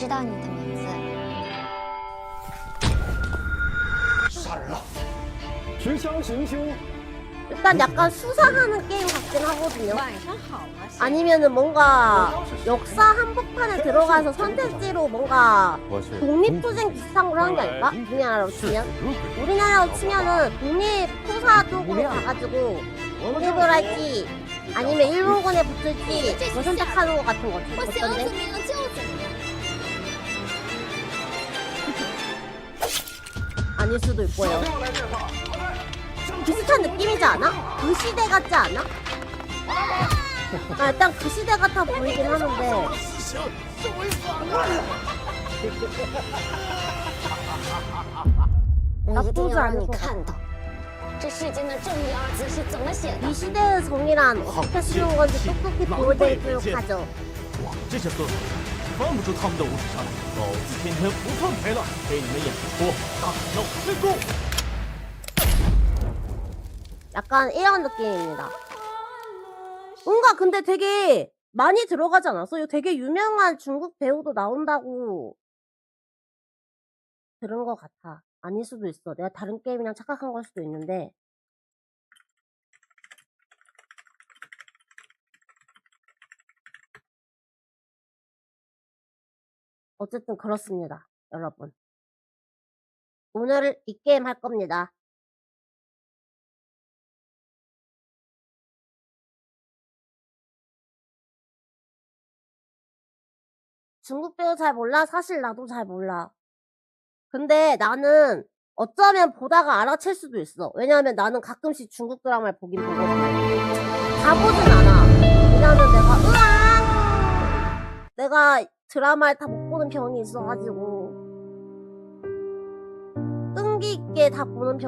知道你的名字。杀人了！持枪行凶， 일단 약간 수사하는 게임 같긴 하거든요. 晚上好吗？ 아니면은 뭔가 역사 한복판에 들어가서 선택지로 뭔가 我是 독립투쟁 비슷한 걸 하는 게 아닐까? 우리나라로 치면? 우리나라로 치면은 독립투사 쪽으로 가가지고 독립을 할지 아니면 일본군에 붙을지 뭐 선택하는 것 같은 거지. 我想怎 어떤데? 아닐 수도 있고요. 비슷한 느낌이지 않아? 그 시대 같지 않아? 아, 일단 그 시대 같아 보이긴 하는데. 나쁘지 않은 것 같아. 이 시대의 정이란 어떻게 쓰는 건지 똑똑히 보여드리도록 하죠. 哇，这些孙子放不出他们的无耻上来，老子今天不奉陪了，给你们演出大闹天宫。 약간 이런 느낌입니다. 뭔가 근데 되게 많이 들어가지 않았어? 이거 되게 유명한 중국 배우도 나온다고 들은 것 같아. 아닐 수도 있어. 내가 다른 게임이랑 착각한 걸 수도 있는데. 어쨌든 그렇습니다. 여러분. 오늘 이 게임 할 겁니다. 중국 배우 잘 몰라? 사실 나도 잘 몰라. 근데 나는 어쩌면 보다가 알아챌 수도 있어. 왜냐하면 나는 가끔씩 중국 드라마를 보긴 보거든. 다 보진 않아. 왜냐하면 내가, 으앙! 내가 드라마를 다 못 보는 병이 있어가지고. 끈기 있게 다 보는 병